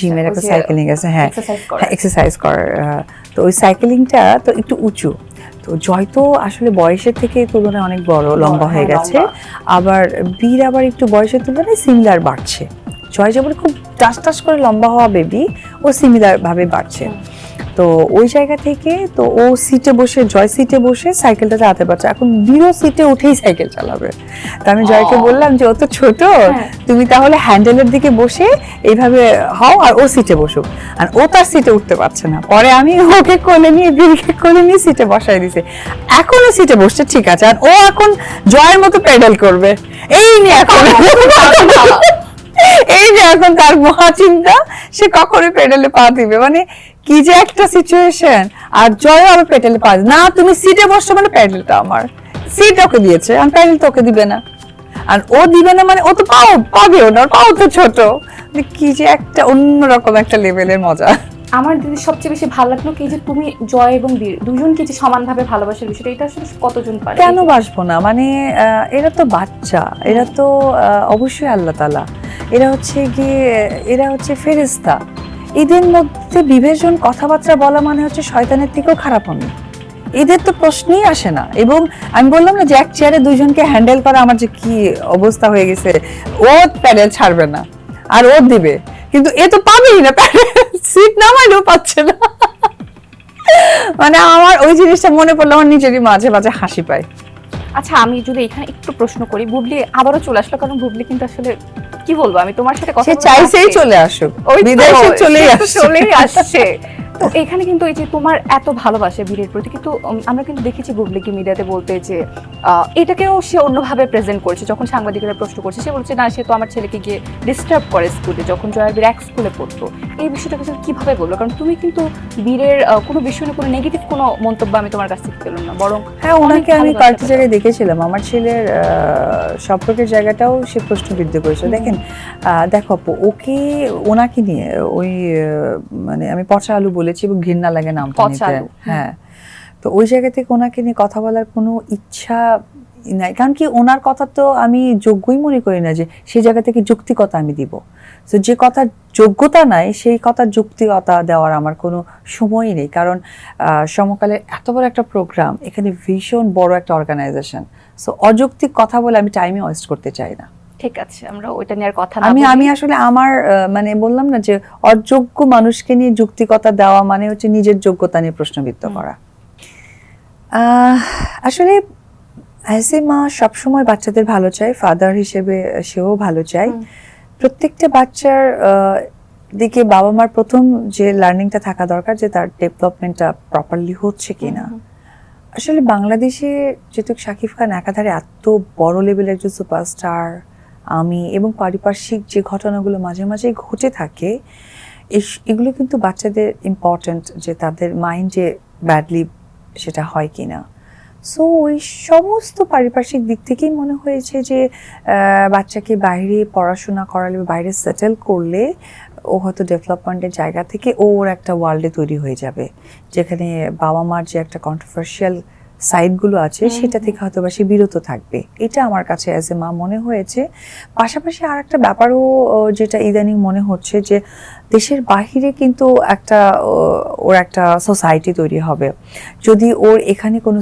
জিমের ওই একটা সাইকেলিং আছে হ্যাঁ। হ্যাঁ এক্সারসাইজ কর তো ওই সাইকেলিংটা তো একটু উঁচু। তো জয় তো আসলে বয়সের থেকে তুলনায় অনেক বড় লম্বা হয়ে হ্যাঁ, গেছে। আবার বীর আবার একটু বয়সের তুলনায় সিমিলার বাড়ছে। জয় যেমন খুব টাস টাস করে লম্বা হওয়া বেবি ও সিমিলার ভাবে বাড়ছে। তো ওই জায়গা থেকে তো ও সিটে বসে জয় সিটে বসে সাইকেলটা চালাতে পারছে। এখন বিরো সিটে উঠেই সাইকেল চালাবে। তো আমি জয়কে বললাম যে ও তো ছোট হ্যাঁ। তুমি তাহলে হ্যান্ডেলের দিকে বসে এইভাবে হও আর ও সিটে বসুক। আর ও তার সিটে উঠতে পারছে না। পরে আমি ওকে কোলে নিয়ে বীরকে কোলে নিয়ে সিটে বসাই দিছে। এখনও সিটে বসছে ঠিক আছে। আর ও এখন জয়ের মতো প্যাডেল করবে। এই নিয়ে এখন। এই যে এখন তার মহা চিন্তা সে কখনো পেডালে পা দিবে। মানে কি যে একটা সিচুয়েশন আর জয় আবার পেডালে পা। না তুমি সিটে বসছো মানে প্যাডেলটা আমার। সিট ওকে দিয়েছে আর প্যাডেল তো ওকে দিবে না। আর ও দিবে না মানে ও তো পাও পাবেও না পাও তো ছোট। মানে কি যে একটা অন্যরকম একটা লেভেলের মজা। আমার দিদি সবচেয়ে বেশি ভালো লাগল কি যে তুমি জয় এবং বীর দুজনকে যে সমানভাবে ভালোবাসার বিষয়টা এটা আসলে কতজন পারে? কেন বাসবো না? মানে এরা তো বাচ্চা। এরা তো অবশ্যই আল্লাহ তালা এরা হচ্ছে গিয়ে, এরা হচ্ছে ফেরেস্তা এদের মধ্যে বিভাজন কথাবার্তা বলা মানে হচ্ছে শয়তানের থেকেও খারাপ আমি এদের তো প্রশ্নই আসে না। এবং আমি বললাম না যে এক চেয়ারে দুইজনকে হ্যান্ডেল করা আমার যে কি অবস্থা হয়ে গেছে ও প্যাডেল ছাড়বে না, আর ও দিবে। কিন্তু এ তো পাবেই না সিট নামাইলেও পাচ্ছে না। মানে আমার ওই জিনিসটা মনে পড়ল, আমার নিজেরই মাঝে মাঝে হাসি পায়। আচ্ছা আমি যদি এখানে একটু প্রশ্ন করি, বুবলি আবারও চলে আসলো, কারণ বুবলি কিন্তু আসলে কি বলব? আমি তোমার সাথে কথা সে চাইছেই চলে আসুক। বিদেশে চলেই আসছে। চলেই আসছে। তো এখানে কিন্তু এই যে তোমার এত ভালোবাসা বীরের প্রতি কিন্তু আমরা কিন্তু দেখেছি বুবলিকে মিডিয়াতে বলতে যে এটাকেও সে অন্যভাবে প্রেজেন্ট করছে। যখন সাংবাদিকরা প্রশ্ন করছে সে বলছে না সে তো আমার ছেলেকে গিয়ে ডিস্টার্ব করে স্কুলে যখন জয়ের বীর এক স্কুলে পড়তো। এই বিষয়টাকে সে কীভাবে বলল? কারণ তুমি কিন্তু বীরের কোনো বিষয় নিয়ে কোনো নেগেটিভ কোনো মন্তব্য আমি তোমার কাছ থেকে পেলাম না। বরং হ্যাঁ ওনাকে আমি কয়েকটি জায়গায় দেখেছিলাম। আমার ছেলের আহ, সম্পর্কের জায়গাটাও সে প্রশ্নবিদ্ধ করেছে। দেখেন আহ, দেখো ওকে ওনাকে নিয়ে ওই মানে আমি পচা আলু বলেছি এবং ঘৃণা লাগে হুম। হ্যাঁ। তো ওই জায়গা থেকে ওনাকে নিয়ে কথা বলার কোনো ইচ্ছা নাই। কারণ কি ওনার কথা তো আমি যোগ্যই মনে করি না যে সেই জায়গা থেকে যুক্তিকতা আমি দিব। তো যে কথার যোগ্যতা নাই সেই কথার যুক্তিকতা দেওয়ার আমার কোনো সময়ই নেই। কারণ আহ, সমকালের এত বড় একটা প্রোগ্রাম এখানে ভীষণ বড় একটা অর্গানাইজেশন সো অযৌক্তিক কথা বলে আমি টাইমে ওয়েস্ট করতে চাই না। ঠিক আছে আমরা ওইটা নিয়ে আর কথা আমি আমি আসলে আমার মানে বললাম না যে অযোগ্য মানুষকে নিয়ে যুক্তিকতা দেওয়া মানে হচ্ছে নিজের যোগ্যতা নিয়ে প্রশ্নবিদ্ধ করা। আসলে অ্যাজ এ মা সবসময় বাচ্চাদের ভালো চায় ফাদার হিসেবে সেও ভালো চায়। প্রত্যেকটা বাচ্চার দিকে বাবা মার প্রথম যে লার্নিংটা থাকা দরকার যে তার ডেভেলপমেন্টটা প্রপারলি হচ্ছে কিনা। হুম, আসলে বাংলাদেশে যেহেতু শাকিব খান একাধারে এত বড় লেভেলের একজন সুপারস্টার আমি এবং পারিপার্শ্বিক যে ঘটনাগুলো মাঝে মাঝে ঘটে থাকে এগুলো কিন্তু বাচ্চাদের ইম্পর্ট্যান্ট যে তাদের মাইন্ডে ব্যাডলি সেটা হয় কি না সো ওই সমস্ত পারিপার্শ্বিক দিক থেকেই মনে হয়েছে যে বাচ্চাকে বাইরে পড়াশোনা করালে বাইরে সেটেল করলে ও হয়তো ডেভেলপমেন্টের জায়গা থেকে ওর একটা ওয়ার্ল্ডে তৈরি হয়ে যাবে। যেখানে বাবা মার যে একটা কন্ট্রোভার্সিয়াল সাইডগুলো আছে সেটা থেকে হয়তো বা সে বিরত থাকবে। এটা আমার কাছে অ্যাজ এ মা মনে হয়েছে। পাশাপাশি আর একটা ব্যাপারও যেটা ইদানিং মনে হচ্ছে যে দেশের বাহিরে কিন্তু একটা ওর একটা সোসাইটি তৈরি হবে। যদি ওর এখানে কোনো